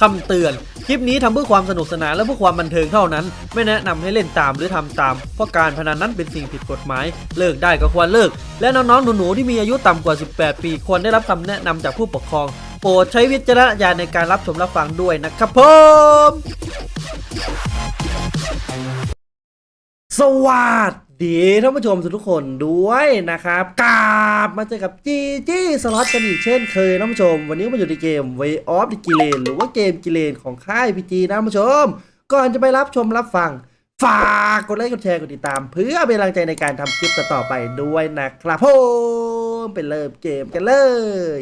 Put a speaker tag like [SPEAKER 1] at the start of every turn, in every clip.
[SPEAKER 1] คำเตือน คลิปนี้ทำเพื่อความสนุกสนานและเพื่อความบันเทิงเท่านั้น ไม่แนะนำให้เล่นตามหรือทำตาม เพราะการพนันนั้นเป็นสิ่งผิดกฎหมาย เลิกได้ก็ควรเลิก และน้องๆหนูๆที่มีอายุต่ำกว่า 18 ปี ควรได้รับคำแนะนำจากผู้ปกครอง โปรดใช้วิจารณญาณในการรับชมรับฟังด้วยนะครับผมสวัสดี ดีท่านผู้ชมทุกคนด้วยนะครับกลับมาเจอกับจีจี้สล็อตกันอีกเช่นเคยท่านผู้ชม วันนี้มาอยู่ในเกม Way of the g i l e n หรือว่าเกมกิเลนของค่ายพีจีนะท่านผู้ชม ก่อนจะไปรับชมรับฟัง ฝากกดไลค์กดแชร์กดติดตาม เพื่อเป็นกำลังใจในการทำคลิปต่อๆไปด้วยนะครับผมไปเริ่มเกมกันเลย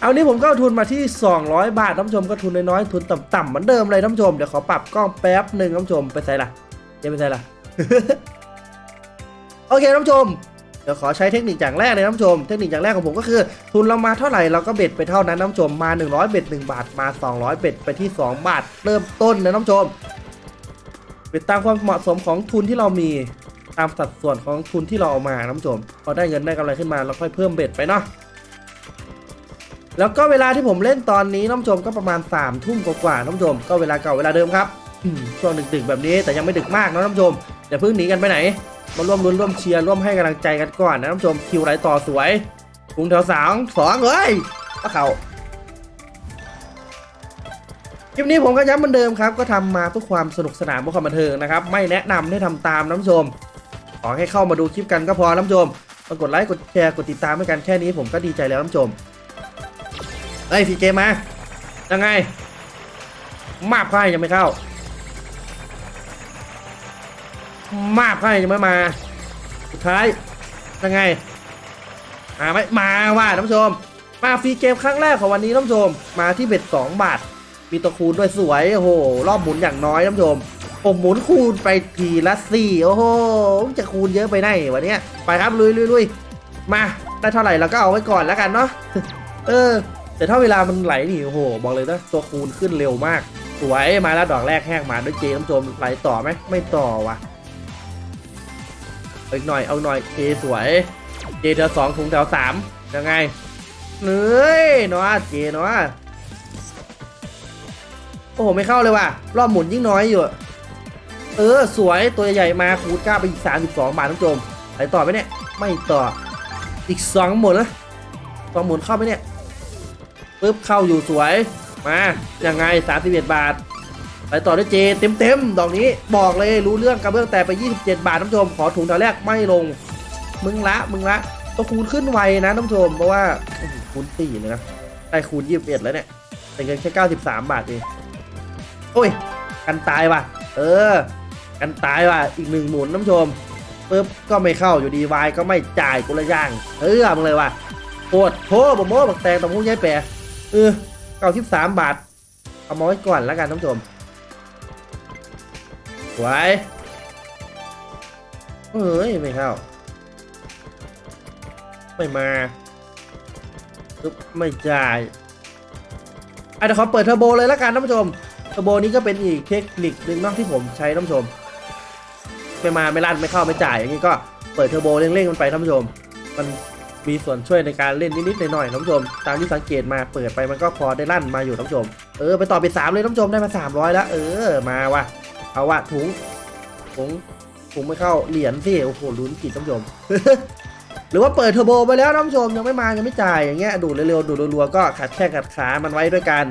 [SPEAKER 1] เอานี้ผมก็เอาทุนมาที่ 200 บาทท่านผู้ชมก็ทุนน้อยๆทุนต่ำๆเหมือนเดิมเลยท่านผู้ชมเดี๋ยวขอปรับกล้องแป๊บหนึ่งท่านผู้ชมไปใส่ละเจ๊ไปใส่ละ โอเคท่านผู้ชมเดี๋ยวขอใช้เทคนิคอย่างแรกเลยท่านผู้ชม เทคนิคอย่างแรกของผมก็คือ ทุนเรามาเท่าไหร่เราก็เบ็ดไปเท่านั้นท่านผู้ชมมา 100 เบ็ด1บาทมา 200 เบ็ดไปที่ 2 บาท เริ่มต้นนะท่านผู้ชมเบ็ดตามความเหมาะสมของทุนที่เรามีตามสัดส่วนของทุนที่เราเอามาท่านผู้ชมพอได้เงินได้กำไรขึ้นมาเราค่อยเพิ่มเบ็ดไปเนาะแล้วก็เวลาที่ผมเล่นตอนนี้ท่านผู้ชมก็ประมาณ3ามทุ่มกว่าๆท่านผู้ชมก็เวลาเก่าเวลาเดิมครับช่วงดึกๆแบบนี้แต่ยังไม่ดึกมากนะท่านผู้ชมอย่าเพิ่งหนีกันไปไหน มาร่วมรุ้นร่วมเชียร์ร่วมให้กำลังใจกันก่อนนะท่านผู้ชมคิวไหลต่อสวยกรุงแถวสองสองเฮ้ยก็เขาคลิปนี้ผมก็ย้ำเหมือนเดิมครับ ก็ทำมาเพื่อความสนุกสนานเพื่อความบันเทิงนะครับ ไม่แนะนำให้ทำตามนะท่านผู้ชม ขอให้เข้ามาดูคลิปกันก็พอนะท่านผู้ชมมากดไลค์กดแชร์กดติดตามให้กันแค่นี้ผมก็ดีใจแล้วท่านผู้ชมเฮ้ยพีเจมายังไง มาบไพ่ยังไม่เข้า มาบไพ่ยังไม่มาสุดท้ายยังไงมาไหมมาว่าท่านผู้ชม มาฟรีเกมครั้งแรกของวันนี้ท่านผู้ชม มาที่เบ็ด2บาทมีตัวคูณด้วยสวยโอ้โหรอบหมุนอย่างน้อยท่านผู้ชมผมหมุนคูณไปทีละสี่โอ้โหจะคูณเยอะไปไหนวันนี้ไปครับลุยลุยลุยมาได้เท่าไหร่เราก็เอาไว้ก่อนแล้วกันเนาะเออ แต่ถ้าเวลามันไหลนี่โอ้โห บอกเลยนะตัวคูณขึ้นเร็วมาก สวยมาแล้วดอกแรกแห้งมาด้วยเจท่านผู้ชมไหลต่อไหมไม่ต่อว่ะ อาอีกหน่อยเอาหน่อยเอสวยเจแถวสองถุงแถวสามยังไงเฮ้ยเนาะเจเนาะโอ้โหไม่เข้าเลยว่ะรอบหมุนยิ่งน้อยอยู่ เออสวยตัวใหญ่มาคูดก้าไปอีก32บาทท่านผู้ชมไหลต่อไหมเนี่ยไม่ต่ออีกสองหมุนนะสองหมุนเข้าไหมเนี่ยปึ๊บเข้าอยู่สวยมายังไง31บาท ไปต่อด้วยเจเต็มเต็มๆดอกนี้บอกเลยรู้เรื่องกระเบื้องแต่ไป 27 บาทท่านผู้ชมขอถุงแถวแรกไม่ลง มึงละมึงละต้องคูณขึ้นไวนะท่านผู้ชมเพราะว่าคูณสี่เลยนะได้คูณ21 แล้วเนี่ยแต่เงินแค่ 93 บาทเองโอ้ย กันตายว่ะ เออ กันตายว่ะอีกหนึ่งหมุนท่านผู้ชมปึ๊บก็ไม่เข้าอยู่ดีวายก็ไม่จ่ายกุละย่างเออมึงเลยว่ะโคตรโถบ่โม่บักแตงตะมุ้งย้ายแปรเออ93บาทเอามาไว้ก่อนแล้วกันท่านผู้ชม สวยเอ้ย ไม่เข้า ไม่มาปึ๊บไม่จ่ายอะเดี๋ยวขอเปิดเทอร์โบเลยล้วกันท่านผู้ชม เทอร์โบนี้ก็เป็นอีกเทคนิคหนึ่งนอกที่ผมใช้ท่านผู้ชม ไม่มาไม่ลั่นไม่เข้าไม่จ่ายอย่างนี้ก็เปิดเทอร์โบเร่งๆมันไปท่านผู้ชม มันมีส่วนช่วยในการเล่นนิดๆหน่อยๆท่านผู้ชม ตามที่สังเกตมาเปิดไปมันก็พอได้ลั่นมาอยู่ท่านผู้ชม เออไปต่อไปสามเลยท่านผู้ชมได้มาสามร้อยแล้ว เออมาว่ะ เอาว่ะถุงถุงถุงไม่เข้าเหรียญสิโอ้โหลุ้นกิดท่านผู้ชม หรือว่าเปิดเทอร์โบไปแล้วท่านผู้ชมยังไม่มายังไม่จ่ายอย่างเงี้ยดูดเร็วๆดูดรัวๆก็ขัดแข้งขัดขามันไว้ด้วยกัน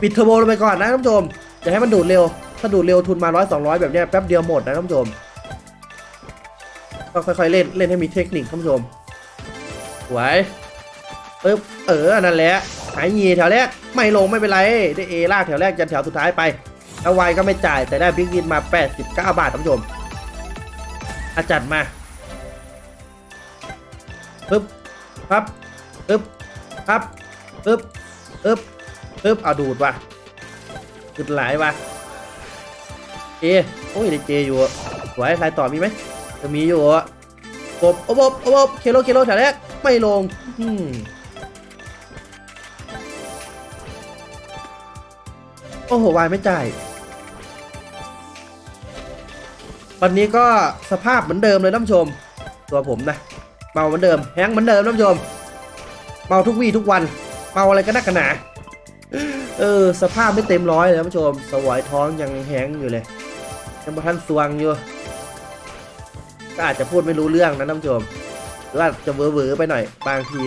[SPEAKER 1] ปิดเทอร์โบลงไปก่อนนะท่านผู้ชมอย่าให้มันดูดเร็ว ถ้าดูดเร็วทุนมาร้อยสองร้อยแบบเนี้ยแป๊บเดียวหมดนะท่านผู้ชมก็ค่อยๆเล่นเล่นให้มีเทคนิคท่านผู้ชมสวยปึ๊บเออนั่นแหละหายงีแถวแรกไม่ลงไม่เป็นไรได้เอลากแถวแรกยันแถวสุดท้ายไป แล้วไวก็ไม่จ่ายแต่ได้บิ๊กวินมา 89 บาทท่านผู้ชมอาจัดมาปึ๊บปั๊บปึ๊บปั๊บปึ๊บปึ๊บปึ๊บเอาดูดว่ะจุดหลายว่ะเจโอ้ยได้เจอยู่สวยลายต่อมีไหมจะมีอยู่กบอบอบอบบเคโลเคโลแถวแรกไม่ลงอืมโอ้โหวายไม่จ่าย วันนี้ก็สภาพเหมือนเดิมเลยท่านผู้ชม ตัวผมนะ เมาเหมือนเดิมแฮงเหมือนเดิมท่านผู้ชม เมาทุกวี่ทุกวัน เมาอะไรก็นักกันหนาเออ สภาพไม่เต็มร้อยเลยท่านผู้ชม สวายท้องยังแห้งอยู่เลยยังบ่ทันสวงอยู่ก็อาจจะพูดไม่รู้เรื่องนะท่านผู้ชม หรือว่าจะเวอร์ไปหน่อยบางที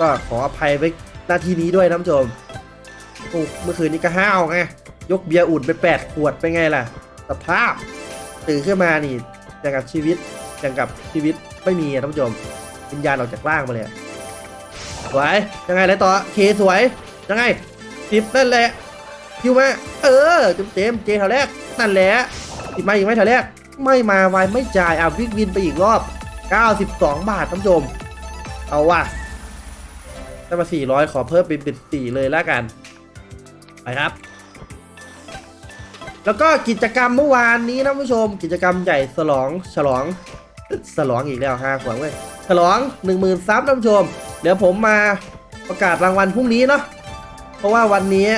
[SPEAKER 1] ก็ขออภัยไว้หน้าที่นี้ด้วยท่านผู้ชมโอ้เมื่อคืนนี้ก็ห้าวไงยกเบียร์อุ่นไปแปดขวดไปไงล่ะ สภาพ ตื่นขึ้นมานี่อย่างกับชีวิตอย่างกับชีวิตไม่มีอะท่านผู้ชมวิญญาณออกจากร่างมาเลยอะสวยยังไงไรต่อเคสวยยังไงสิบนั่นแหละคิวมาเออเต็มเต็มเจแถวแรกนั่นแหละติดมาอีกไหมแถวแรกไม่มาไวไม่จ่ายอะวิกวินไปอีกรอบ 92 บาทท่านผู้ชมเอาว่ะได้มา400 ขอเพิ่มเป็นเป็น4เลยแล้วกัน ไปครับ แล้วก็กิจกรรมเมื่อวานนี้นะผู้ชม กิจกรรมใหญ่ฉลองฉลองฉลองอีกแล้วห้าขวางเว้ยฉลอง1 0,000ซับท่านผู้ชม เดี๋ยวผมมาประกาศรางวัลพรุ่งนี้เนาะเพราะว่าวันนี้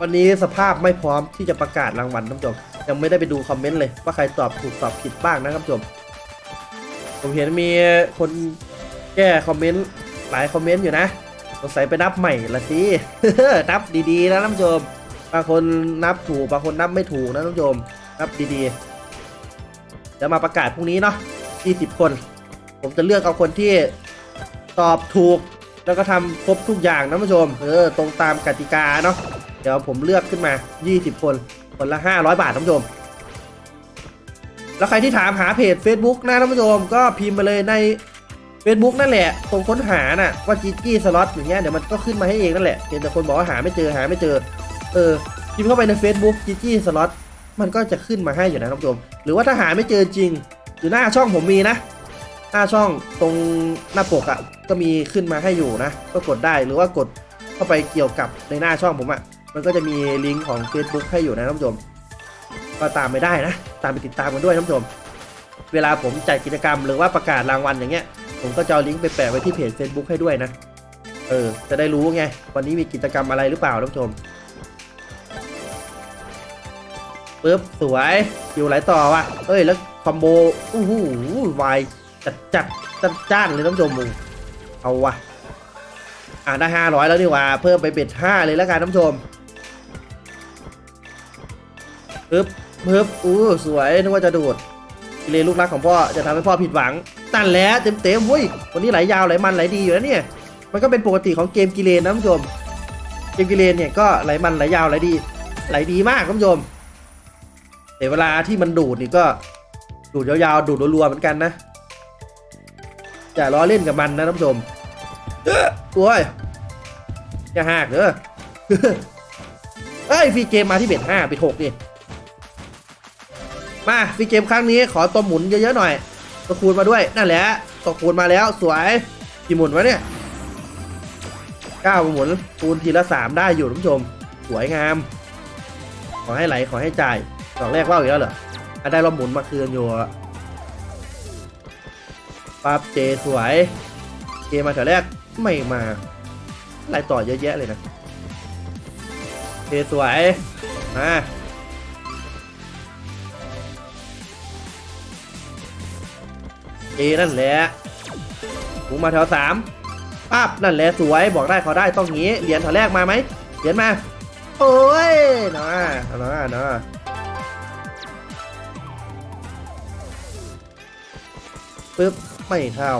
[SPEAKER 1] วันนี้สภาพไม่พร้อมที่จะประกาศรางวัลท่านผู้ชมยังไม่ได้ไปดูคอมเมนต์เลยว่าใครตอบถูกตอบผิดบ้างนะครับผู้ชมผมเห็นมีคนแก้คอมเมนต์หลายคอมเมนต์อยู่นะสงสัยไปนับใหม่ละสินับดีๆนะท่านผู้ชม บางคนนับถูกบางคนนับไม่ถูกนะท่านผู้ชมนับดีๆเดี๋ยวมาประกาศพรุ่งนี้เนาะ20 คน ผมจะเลือกเอาคนที่ตอบถูก แล้วก็ทำครบทุกอย่างนะท่านผู้ชมเออตรงตามกติกาเนาะเดี๋ยวผมเลือกขึ้นมา 20 คน คนละ 500 บาทท่านผู้ชมแล้วใครที่ถามหาเพจ Facebook นะท่านผู้ชมก็พิมพ์มาเลยใน Facebook นั่นแหละ ตรงค้นหาน่ะว่าจีจี้สล็อตอย่างเงี้ยเดี๋ยวมันก็ขึ้นมาให้เองนั่นแหละเห็นแต่คนบอกว่าหาไม่เจอหาไม่เจอ เออพิมพ์เข้าไปใน Facebook จีจี้สล็อตมันก็จะขึ้นมาให้อยู่นะท่านผู้ชม หรือว่าถ้าหาไม่เจอจริง อยู่หน้าช่องผมมีนะ หน้าช่องตรงหน้าปกอะ่ะก็มีขึ้นมาให้อยู่นะ ก็กดได้หรือว่ากดเข้าไปเกี่ยวกับในหน้าช่องผมอะ่ะมันก็จะมีลิงก์ของ Facebook ให้อยู่นะท่านผู้ชมก็ตามไปได้นะ ตามไปติดตามกันด้วยท่านผู้ชม เวลาผมจัดกิจกรรมหรือว่าประกาศรางวัลอย่างเงี้ย ผมก็จะเอาลิงก์ไปแปะไว้ที่เพจ Facebook ให้ด้วยนะ เออ จะได้รู้ไง วันนี้มีกิจกรรมอะไรหรือเปล่าท่านผู้ชม ปึ๊บสวยคิวไหลต่อวะเอ้ยแล้วคอมโบอู้หูวายจัดจัดจัดจ้านเลยท่านผู้ชมมึงเอาวะอ่าได้ห้าร้อยแล้วนี่ว่าเพิ่มไปเบ็ดห้าเลยแล้วกันท่านผู้ชมปึ๊บปึ๊บอู้สวยนึกว่าจะดูดกิเลนลูกรักของพ่อจะทำให้พ่อผิดหวังนั่นแหละเต็มเต็มเว้ยวันนี้ไหลยาวไหลมันไหลดีอยู่แล้วเนี่ย มันก็เป็นปกติของเกมกิเลนนะท่านผู้ชมเกมกิเลนเนี่ยก็ไหลมันไหลยาวไหลดีไหลดีมากท่านผู้ชม แต่เวลาที่มันดูดนี่ก็ดูดยาวๆ ดูดรัวๆเหมือนกันนะอย่าล้อเล่นกับมันนะท่านผู้ชมโอ้ยอย่าหักเด้อเอ้ยฟรีเกมมาที่เบ็ดห้าเบ็ดหกนี่มาฟรีเกมครั้งนี้ขอตัวหมุนเยอะๆหน่อยตัวคูณมาด้วยนั่นแหละตัวคูณมาแล้วสวยกี่หมุนวะเนี่ยเก้าหมุนคูณทีละสามได้อยู่ท่านผู้ชม สวยงาม ขอให้ไหลขอให้จ่าย ดอกแรกว่าวอีกแล้วเหรออะได้เราหมุนมาคืนอยู่ปั๊บเจสวยเกมาแถวแรกไม่มาไหลต่อเยอะแยะเลยนะเจสวยมาเอนั่นแหละหมูมาแถวสามปั๊บนั่นแหละสวยบอกได้ขาได้ต้องงี้เหรียญแถวแรกมาไหมเหรียญมาโอ้ยนะนะนะ ปึ๊บไม่เข้า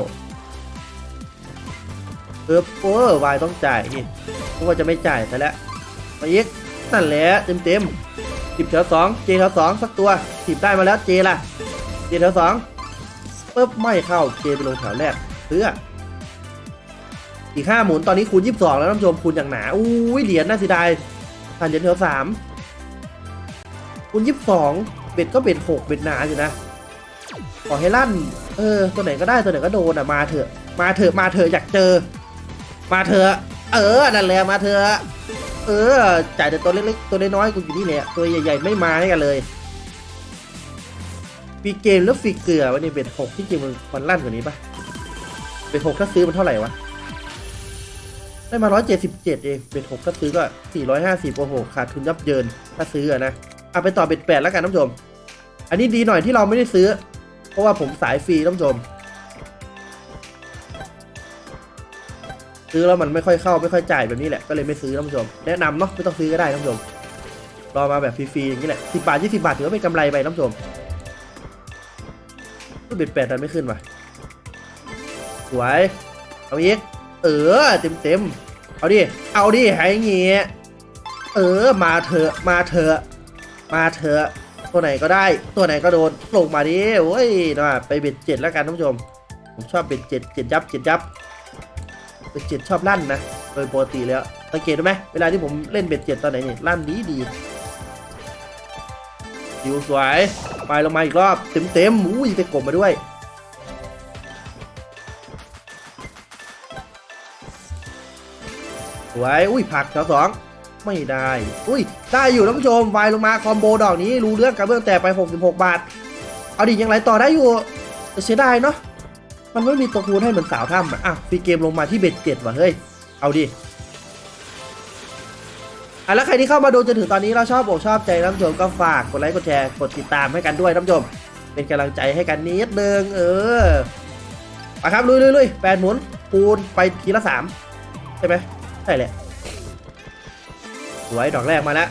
[SPEAKER 1] ปึ๊บโอ้วายต้องจ่ายนี่เพราะว่าจะไม่จ่ายแต่แล้วมาอีกนั่นแหละเต็มเต็มสิบแถวสองเจแถวสองสักตัวสิบได้มาแล้วเจล่ะเจแถวสองปุ๊บไม่เข้าเกมไปลงแถวแรกเพื่ออีกห้าหมุนตอนนี้คูณยี่สิบสองแล้วท่านผู้ชมคูณอย่างหนาอุ้ยเหรียญน่าเสียดายผ่านเหรียญแถวสามคูณยี่สิบสองเบ็ดก็เบ็ดหกเบ็ดหนาอยู่นะ ขอให้ลั่น เออ ตัวไหนก็ได้ตัวไหนก็โดนอะมาเถอะ มาเถอะมาเถอะอยากเจอ มาเถอะเออนั่นแหละมาเถอะเออ จ่ายแต่ตัวเล็กๆตัวน้อยๆกูอยู่นี่แหละตัวใหญ่ๆไม่มาให้กันเลยฟีเกมแล้วฟีเกลือวันนี้เป็นหกที่จริงมันมันลั่นกว่านี้ปะเป็นหกถ้าซื้อมันเท่าไหร่วะได้มาร้อยเจ็ดสิบเจ็ดเองเป็นหกถ้าซื้อก็สี่ร้อยห้าสิบโอ้โหขาดทุนยับเยินถ้าซื้ออะนะเอาไปต่อเป็นแปดแล้วกันท่านผู้ชม อันนี้ดีหน่อยที่เราไม่ได้ซื้อ เพราะว่าผมสายฟรีท่านผู้ชม ซื้อแล้วมันไม่ค่อยเข้าไม่ค่อยจ่ายแบบนี้แหละก็เลยไม่ซื้อท่านผู้ชม แนะนำเนาะไม่ต้องซื้อก็ได้ท่านผู้ชมรอมาแบบฟรีๆอย่างนี้แหละสิบาทยี่สิบาทถือว่าเป็นกำไรไปท่านผู้ชมก็เบ็ดแปดดันไม่ขึ้นว่ะสวยเอาอีกเออเต็มเต็มๆเอาดิเอาดิหายเงี้ยเออมาเถอะมาเถอะมาเถอะ ตัวไหนก็ได้ ตัวไหนก็โดนลงมาดิโอ้ยนะไปเบ็ดเจ็ดแล้วกันท่านผู้ชม ผมชอบเบ็ดเจ็ดเจ็ดยับเจ็ดยับเบ็ดเจ็ดชอบลั่นนะโดยปกติแล้วสังเกตไหมเวลาที่ผมเล่นเบ็ดเจ็ดตอนไหนนี่ลั่นดีดีดิวสวยไปลงมาอีกรอบเต็มเต็มอุ้ยไปกบมาด้วยสวยอุ้ยผักแถวสอง ไม่ได้ อุ้ย ได้อยู่ท่านผู้ชมวายลงมาคอมโบดอกนี้รู้เรื่องกระเบื้องแตกไป 66 บาท เอาดิยังไรต่อได้อยู่เสียดายเนาะ มันไม่มีตัวคูณให้เหมือนสาวถ้ำอะอะฟรีเกมลงมาที่เบ็ดเจ็ดว่ะเฮ้ย เอาดิอะแล้วใครที่เข้ามาดูจนถึงตอนนี้เราชอบอกชอบใจท่านผู้ชมก็ฝากกดไลค์กดแชร์กดติดตามให้กันด้วยท่านผู้ชม เป็นกำลังใจให้กันนิดนึงเออไปครับลุยลุยลุยแปดหมุนคูณไปทีละสามใช่ไหมใช่แหละ สวยดอกแรกมาแล้ว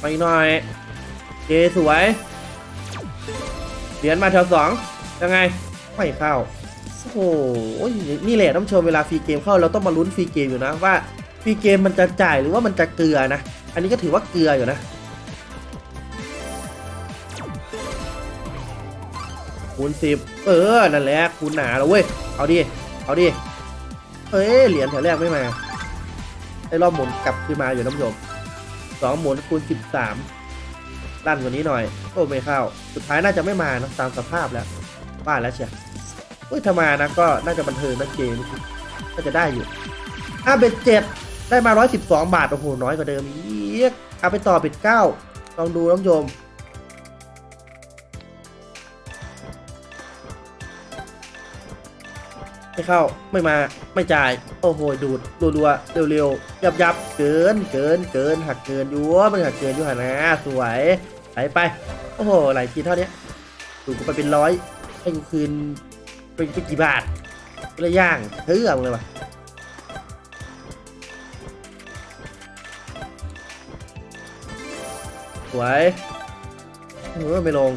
[SPEAKER 1] ไปหน่อย เจสวย เหรียญมาแถวสองยังไง ไม่เข้า โอ้โหนี่แหละท่านชมเวลาฟรีเกมเข้าเราต้องมาลุ้นฟรีเกมอยู่นะว่าฟรีเกมมันจะจ่ายหรือว่ามันจะเกลือนะ อันนี้ก็ถือว่าเกลืออยู่นะ คูณสิบเออ นั่นแหละคูณหนาแล้วเว้ย เอาดิ เอาดิ เอ้ย เหรียญแถวแรกไม่มาได้รอบหมุนกลับขึ้นมาอยู่นผู้ชมสองหมุนคูณสิบสามลั่นกว่านี้หน่อยโอ้ไม่เข้า สุดท้ายน่าจะไม่มานะตามสภาพแล้วบ้านแล้วเชียเฮ้ยถ้ามานะก็น่าจะบันเทิงนะเกมก็จะได้อยู่อะเบ็ดเจ็ดได้มาร้อยสิบสองบาท โอ้โห น้อยกว่าเดิมอีกเอาไปต่อเบ็ดเก้าลองดูน้ำโยม ไม่เข้าไม่มาไม่จ่าย โอ้โหดูดรัวๆเร็วๆยับยับเกินเกินเกินหักเกินอยัวมันหักเกินอยู่หันนะสวยไหลไปโอ้โหหลายทีเท่านี้ดูดกูไปเป็นร้อยให้กูคืนเป็นไปกี่บาทก็เลยย่างเฮ้ยเอาเลยวะสวยเออไม่ลง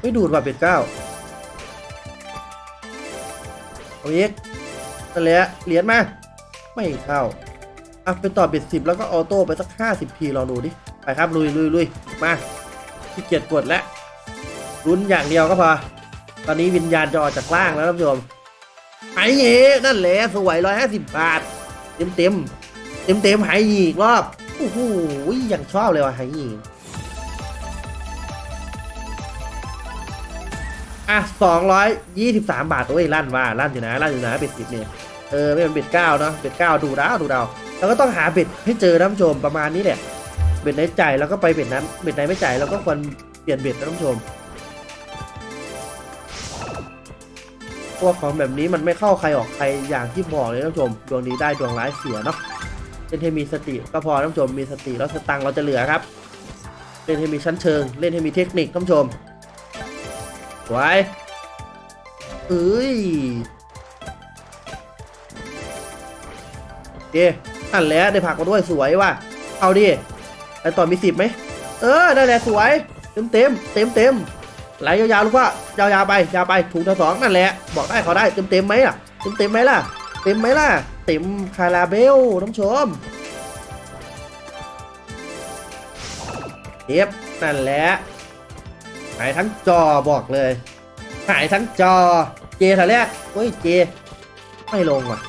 [SPEAKER 1] ไม่ดูดว่ะเป็ดเก้าเอาอีกนั่นแหละเหรียญมา ไม่เข้าอะไปต่อเบ็ดสิบแล้วก็ออโต้ไปสักห้าสิบทีลองดูดิ ไปครับลุยลุยลุยมาขี้เกียจกดแล้วรุ้นอย่างเดียวก็พอ ตอนนี้วิญญาณจะออกจากร่างแล้วท่านผู้ชมไอ้เงี้นั่นแหละสวยร้อยห้าสิบบาท เต็มเต็มเต็มเต็มหายอีกรอบ โอ้โหอย่างชอบเลยว่ะหายอีก อะสองร้อยยี่สิบสามบาทโอ้ยลั่นว่าลั่นอยู่นะลั่นอยู่นะเบ็ดสิบเนี่ยเออไม่เป็นเบ็ดเก้าเนาะเบ็ดเก้าดูดาวดูดาวเราก็ต้องหาเบ็ดให้เจอนะท่านผู้ชมประมาณนี้แหละเบ็ดไหนจ่ายเราก็ไปเบ็ดนั้นเบ็ดไหนไม่จ่ายเราก็ควรเปลี่ยนเบ็ดนะท่านผู้ชมพวกของแบบนี้มันไม่เข้าใครออกใครอย่างที่บอกเลยท่านผู้ชมดวงดีได้ดวงร้ายเสียเนาะเล่นให้มีสติก็พอท่านผู้ชมมีสติแล้วสตังเราจะเหลือครับ เล่นให้มีชั้นเชิง เล่นให้มีเทคนิคท่านผู้ชม สวยเอ้ยเดนั่นแหละได้ผักมาด้วยสวยว่ะ เอาดิไปต่อมีสิบไหม เออนั่นแหละสวย เต็มเต็มเต็มเต็มไหลยาวๆลูกว่ายาวๆไปยาวไปถูกทั้งสองนั่นแหละ บอกได้เขาได้เต็มเต็มไหมล่ะ เต็มเต็มไหมล่ะ เต็มไหมล่ะ เต็มคาราเบลท่านผู้ชมเอฟนั่นแหละ หายทั้งจอบอกเลย หายทั้งจอ เจแถวแรกเฮ้ยเจ ไม่ลงว่ะ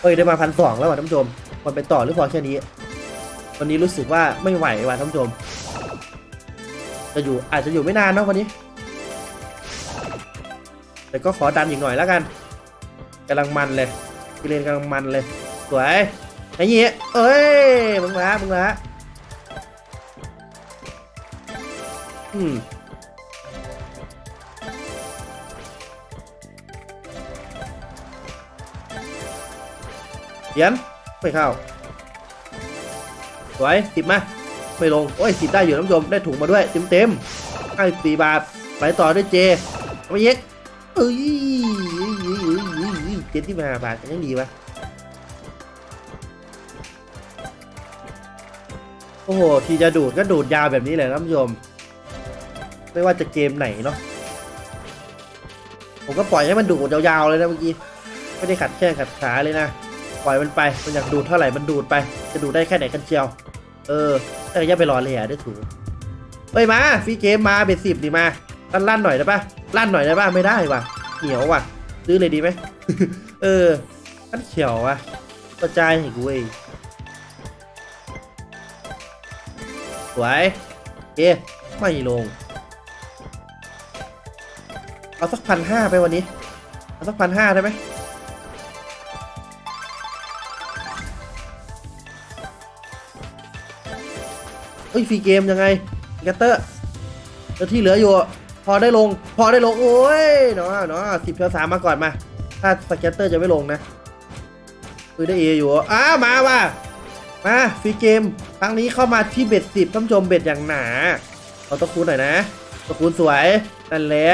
[SPEAKER 1] เฮ้ยได้มาพันสองแล้วว่ะท่านผู้ชมมันไปต่อหรือพอแค่นี้วันนี้รู้สึกว่าไม่ไหวว่ะท่านผู้ชม จะอยู่อาจจะอยู่ไม่นานเนาะวันนี้ แต่ก็ขอดันอีกหน่อยแล้วกันกำลังมันเลยกิเลนกำลังมันเลยสวยไอ้เหี้ยเอ้ยมึงมามึงมา เหรียญไม่เข้าสวยสิบมาไม่ลง โอ้ยสิบได้อยู่นผู้ชมได้ถุงมาด้วย เต็มเต็มห้าสี่บาท ไปต่อด้วยเจเอาไปเย็กเอ้ยเจ็ดที่มาบาทยังดีวะโอ้โห ทีจะดูดก็ดูดยาวแบบนี้แหละท่านผู้ชม ไม่ว่าจะเกมไหนเนาะผมก็ปล่อยให้มันดูดยาวๆเลยนะเมื่อกี้ไม่ได้ขัดแข้งขัดขาเลยนะปล่อยมันไปมันอยากดูดเท่าไหร่มันดูดไป จะดูดได้แค่ไหนกันเชียว เออแต่อย่าไปรอเลยอะได้ถูกเฮ้ยมาฟรีเกมมาเบ็ดสิบดิมาลั่นลั่นหน่อยได้ปะลั่นหน่อยได้ปะไม่ได้ว่ะเหนียวว่ะซื้อเลยดีไหมเออมันเขียวว่ะกระจายให้กูเองสวยเอ๊ไม่ลง เอาสักพันห้าไปวันนี้ เอาสักพันห้าได้ไหมเฮ้ยฟรีเกมยังไงแกตเตอร์แล้วที่เหลืออยู่ พอได้ลง พอได้ลง โอ้ยเนาะเนาะสิบเท่าสามมาก่อนมา ถ้าสแกตเตอร์จะไม่ลงนะคือได้เออยู่อ้ามาว่ะมาฟรีเกม ครั้งนี้เข้ามาที่เบ็ดสิบท่านผู้ชมเบ็ดอย่างหนาเอาตะคูณหน่อยนะตะคูณสวยนั่นแหละ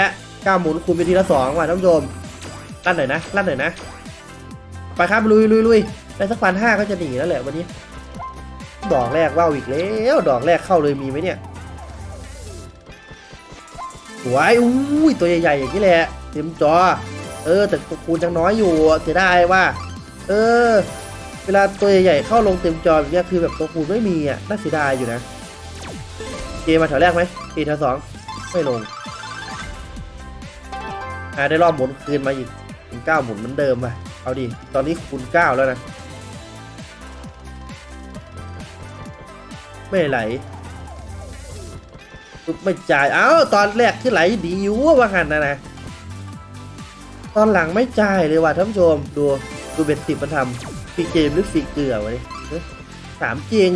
[SPEAKER 1] ก้าหมุนคูณไปทีละสองว่ะท่านผู้ชมลั่นหน่อยนะลั่นหน่อยนะ ไปครับลุยลุยลุยได้สักพันห้าก็จะหนีแล้วแหละวันนี้ ดอกแรกว่าวอีกแล้วดอกแรกเข้าเลยมีไหมเนี่ยสวยอุ้ยตัวใหญ่ๆอย่างนี้แหละเต็มจอ เออ แต่ตัวคูณยังน้อยอยู่เสียดายว่า เออ เวลาตัวใหญ่ๆเข้าลงเต็มจอแบบเนี้ยคือแบบตัวคูณไม่มีอะน่าเสียดายอยู่นะเกมมาแถวแรกไหมเกมแถวสองไม่ลง อ่าได้รอบหมุนคืนมาอีกเป็นเก้าหมุนเหมือนเดิมอะเอาดิตอนนี้คูณเก้าแล้วนะ ไม่ไหลไม่จ่าย เอ้า ตอนแรกที่ไหลดีอยู่ว่าหันนะนะ ตอนหลังไม่จ่ายเลยว่ะท่านผู้ชม ดูดูเบ็ดสิบมันทำฟีเกมหรือฟีเกลือวะนี่เฮ้ยถามจริง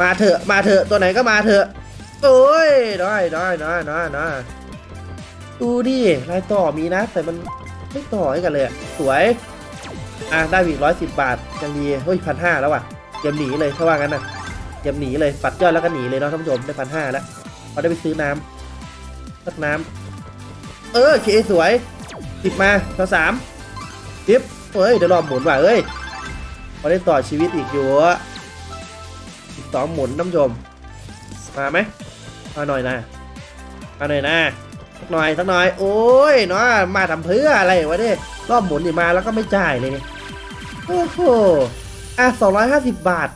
[SPEAKER 1] มาเถอะ มาเถอะ ตัวไหนก็มาเถอะ โอ้ยน้อยน้อยน้อยน้อยน้อย ดูดิรายต่อมีนะ แต่มันไม่ต่อให้กันเลยสวย อะได้อีกร้อยสิบบาทยังดีเฮ้ยพันห้าแล้วว่ะเตรียมหนีเลยถ้าว่างั้นนะเตรียมหนีเลยปัดยอดแล้วก็หนีเลยเนาะท่านผู้ชมได้พันห้าแล้วเขาได้ไปซื้อน้ำสักน้ำเออเคสวยสิบมาเท่าสามสิบเฮ้ยเดี๋ยวรอหมุนว่ะเอ้ยพอได้ต่อชีวิตอีกอยู่อีกสองหมุนท่านผู้ชมมาไหมมาหน่อยนะมาหน่อยนะ สักหน่อยสักหน่อย โอ้ยเนาะมาทำเพื่ออะไรวะเนี่ยรอบหมุนนี่มาแล้วก็ไม่จ่ายเลยเนี่ยโอ้โหอะ250บบาท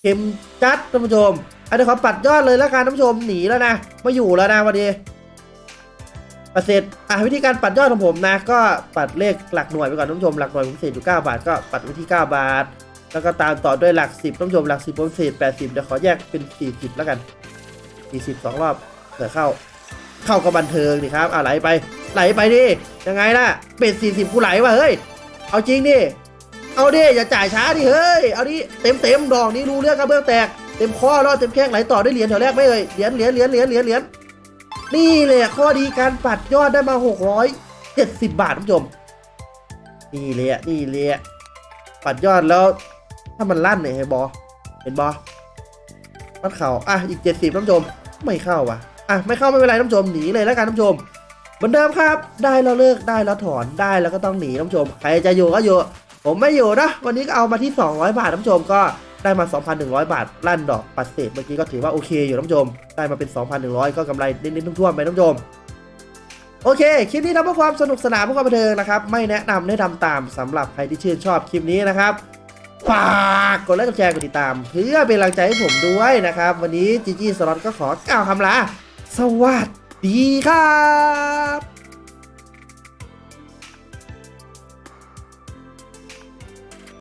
[SPEAKER 1] เข็มจัดท่านผู้ชมอะเดี๋ยวขอปัดยอดเลยแล้วกันท่านผู้ชมหนีแล้วนะไม่อยู่แล้วนะวันนี้ปัดเสร็จอะวิธีการปัดยอดของผมนะ ก็ปัดเลขหลักหน่วยไปก่อนท่านผู้ชมหลักหน่วยผมเศษอยู่ 9 บาท ก็ปัดไว้ที่ 9 บาท แล้วก็ตามต่อด้วยหลัก 10ท่านผู้ชมหลัก 10ผมเศษ80เดี๋ยวขอแยกเป็น 40 แล้วกัน 40สองรอบเผื่อเข้า เข้ากับบันเทิงดิครับอะไหลไป ไหลไปดิยังไงล่ะเป็น40กูไหลว่ะเฮ้ยเอาจริงดิเอาดิอย่าจ่ายช้าดิเฮ้ยเอาดิเต็มเต็มดอกนี้รู้เรื่องกระเบื้องแตกเต็มข้อแล้วเต็มแข้งไหลต่อได้เหรียญแถวแรกไหม่เอ่ยเหรียญเหรียญเหรียญเหรียญเหรียญเหรียญนี่เลยข้อดีการปัดยอดได้มา670บาทท่านผู้ชมนี่เลยนี่เลยปัดยอดแล้วถ้ามันลั่นเนี่ยเห็นบอเห็นบอมันเข่าอะอีก70ท่านผู้ชมไม่เข้าว่ะ อะไม่เข้าไม่เป็นไรท่านผู้ชมหนีเลยแล้วกันท่านผู้ชมเหมือนเดิมครับ ได้แล้วเลิกได้แล้วถอนได้แล้วก็ต้องหนีท่านผู้ชมใครจะอยู่ก็อยู่ผมไม่อยู่นะวันนี้ก็เอามาที่ 200 บาทท่านผู้ชมก็ได้มา 2,100 บาทลั่นดอกปัดเศษเมื่อกี้ก็ถือว่าโอเคอยู่ท่านผู้ชมได้มาเป็น 2,100 ก็กำไรนิดๆทุ่วมๆไปท่านผู้ชมโอเค คลิปนี้ทำเพื่อความสนุกสนานเพื่อความบันเทิงนะครับ ไม่แนะนำให้ทำตามสำหรับใครที่ชื่นชอบคลิปนี้นะครับฝากกดไลค์กดแชร์กดติดตาม เพื่อเป็นกำลังใจให้ผมด้วยนะครับ วันนี้จีจีสล็อตก็ขอกล่าวคำลา สวัสดีครับ